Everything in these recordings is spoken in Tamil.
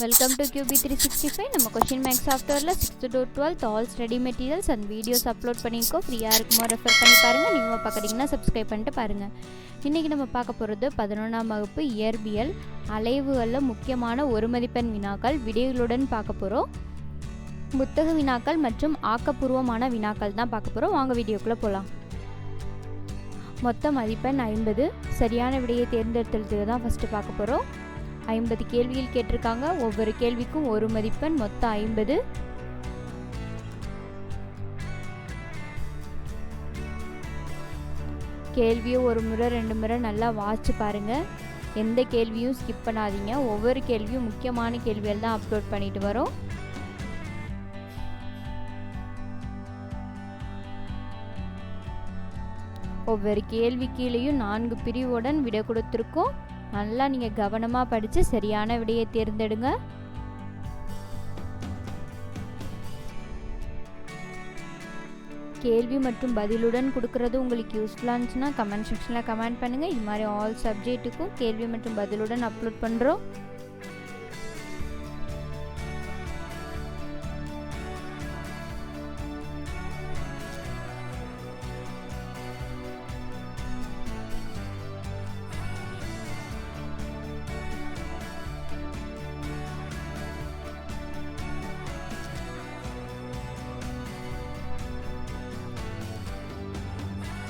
Welcome to QB three sixty five நம்ம கொஷின் மேக்ஸ் சாஃப்ட்வேரில் sixth to twelfth all study materials and videos upload பண்ணியிருக்கோம். ஃப்ரீயாக இருக்குமோ ரெஃபர் பண்ணி பாருங்கள் நீங்கள் பார்க்குறீங்கன்னா சப்ஸ்கிரைப் பண்ணிட்டு பாருங்கள் இன்றைக்கி நம்ம பார்க்க போகிறது பதினொன்றாம் வகுப்பு இயற்பியல். அலைவுகளில் முக்கியமான ஒரு மதிப்பெண் வினாக்கள். விடைகளுடன் பார்க்க போகிறோம் புத்தக வினாக்கள் மற்றும் ஆக்கப்பூர்வமான வினாக்கள் தான் பார்க்க போகிறோம் வாங்க வீடியோக்குள்ளே போகலாம் மொத்த மதிப்பெண் ஐம்பது. சரியான விடையை தேர்ந்தெடுத்ததுக்கு தான் ஃபஸ்ட்டு பார்க்க போகிறோம் ஐம்பது கேள்வியில் கேட்டிருக்காங்க. ஒவ்வொரு கேள்விக்கும் ஒரு மதிப்பெண் மொத்தம் ஐம்பது. கேள்வியை ஒரு முறை ரெண்டு முறை நல்லா வாட்ச் பாருங்கள் எந்த கேள்வியும் ஸ்கிப் பண்ணாதீங்க. ஒவ்வொரு கேள்வியும் முக்கியமான கேள்விகள் தான் அப்லோட் பண்ணிட்டு வரோம். ஒவ்வொரு கேள்வி கீழேயும் நான்கு பிரிவுடன் விடை கொடுத்துருக்கோம். நல்லா நீங்கள் கவனமாக படித்து சரியான விடையை தேர்ந்தெடுங்க. கேள்வி மற்றும் பதிலுடன் கொடுக்கறது உங்களுக்கு யூஸ்ஃபுல்லாக இருந்துச்சுன்னா கமெண்ட் செக்ஷனில் கமெண்ட் பண்ணுங்கள் இது மாதிரி ஆல் சப்ஜெக்ட்டுக்கும் கேள்வி மற்றும் பதிலுடன் அப்லோட் பண்ணுறோம்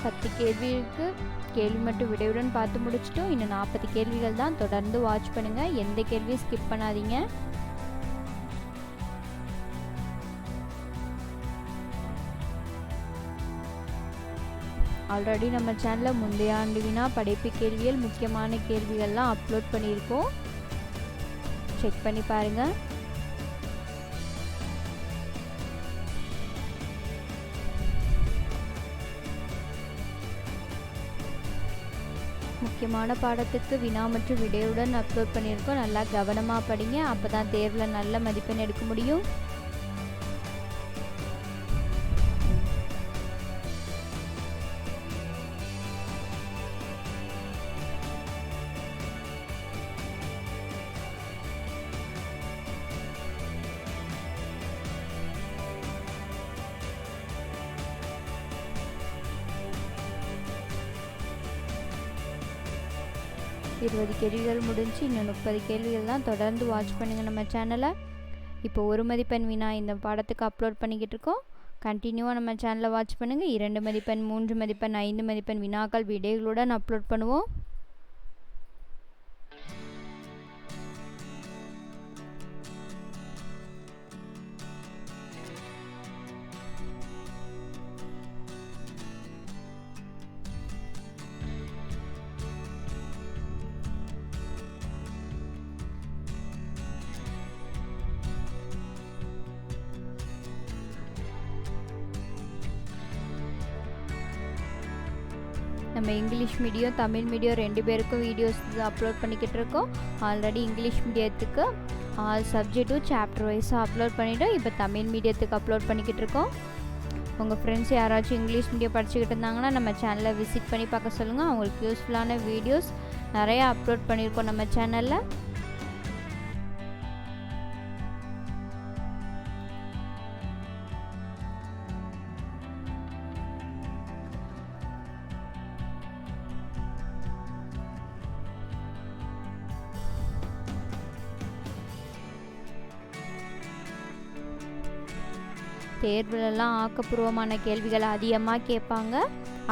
பத்து கேள்விக்கு கேள்வி மட்டும் விடையுடன் பார்த்து முடிச்சிட்டோம். இன்னும் நாற்பது கேள்விகள் தான். தொடர்ந்து வாட்ச் பண்ணுங்கள் எந்த கேள்வியும் ஸ்கிப் பண்ணாதீங்க. ஆல்ரெடி நம்ம சேனலில் முந்தைய ஆண்டு வினா படைப்பு கேள்விகள் முக்கியமான கேள்விகள்லாம் அப்லோட் பண்ணியிருக்கோம். செக் பண்ணி பாருங்கள் முக்கியமான பாடத்துக்கு வினா மற்றும் விடையுடன் அப்லோட் பண்ணியிருக்கோம். நல்லா கவனமாக படிங்க. அப்போ தான் தேர்வில் நல்ல மதிப்பெண் எடுக்க முடியும். இருபது கேள்விகள் முடிஞ்சு இன்னும் முப்பது கேள்விகள் தான் தொடர்ந்து வாட்ச் பண்ணுங்கள் நம்ம சேனலை இப்போ ஒரு மதிப்பெண் வினா இந்த பாடத்துக்கு அப்லோட் பண்ணிக்கிட்டு இருக்கோம். கண்டினியூவாக நம்ம சேனலை வாட்ச் பண்ணுங்கள் இரண்டு மதிப்பெண் மூன்று மதிப்பெண் ஐந்து மதிப்பெண் வினாக்கள் விடைகளுடன் அப்லோட் பண்ணுவோம். நம்ம இங்கிலீஷ் மீடியம் தமிழ் மீடியம் ரெண்டு பேருக்கும் வீடியோஸ் அப்லோட் பண்ணிக்கிட்டு இருக்கோம் ஆல்ரெடி இங்கிலீஷ் மீடியத்துக்கு ஆல் சப்ஜெக்ட்டும் சாப்டர் வைஸாக அப்லோட் பண்ணிவிட்டோம் இப்போ தமிழ் மீடியத்துக்கு அப்லோட் பண்ணிக்கிட்டு இருக்கோம் உங்கள் ஃப்ரெண்ட்ஸ் யாராச்சும் இங்கிலீஷ் மீடியம் படிச்சுக்கிட்டு இருந்தாங்கன்னா நம்ம சேனலை விசிட் பண்ணி பார்க்க சொல்லுங்கள் அவங்களுக்கு யூஸ்ஃபுல்லான வீடியோஸ் நிறையா அப்லோட் பண்ணியிருக்கோம் நம்ம சேனலில் தேர்வுலலாம் ஆக்கப்பூர்வமான கேள்விகளை அதிகமாக கேட்பாங்க.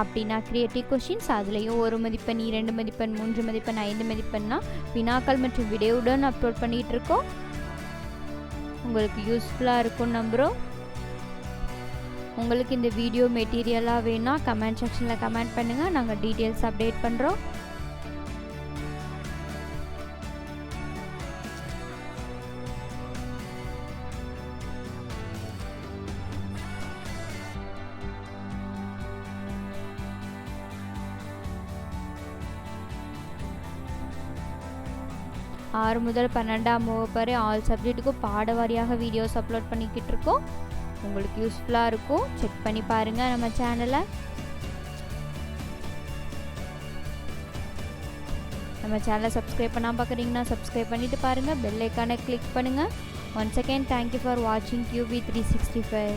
அப்படின்னா கிரியேட்டிவ் கொஷின்ஸ் அதுலேயும் ஒரு மதிப்பெண் இரண்டு மதிப்பெண் மூன்று மதிப்பெண் ஐந்து மதிப்பெண்ணா வினாக்கள் மற்றும் விடையுடன் அப்லோட் பண்ணிகிட்ருக்கோம் உங்களுக்கு யூஸ்ஃபுல்லாக இருக்கும் நம்புகிறோம் உங்களுக்கு இந்த வீடியோ மெட்டீரியலாக வேணால் கமெண்ட் செக்ஷனில் கமெண்ட் பண்ணுங்கள் நாங்கள் டீட்டெயில்ஸ் அப்டேட் பண்ணுறோம் ஆறு முதல் பன்னெண்டாம் வகுப்பு வரை ஆல் சப்ஜெக்ட்டுக்கும் பாட வாரியாக வீடியோஸ் அப்லோட் பண்ணிக்கிட்டு இருக்கோம் உங்களுக்கு யூஸ்ஃபுல்லாக இருக்கும். செக் பண்ணி பாருங்கள் நம்ம சேனலை நம்ம சேனலை சப்ஸ்கிரைப் பண்ணாமல் பார்க்குறீங்கன்னா சப்ஸ்கிரைப் பண்ணிவிட்டு பாருங்கள் பெல் ஐக்கானை கிளிக் பண்ணுங்கள் once again thank you for வாட்சிங் கியூபி த்ரீ சிக்ஸ்டி ஃபைவ்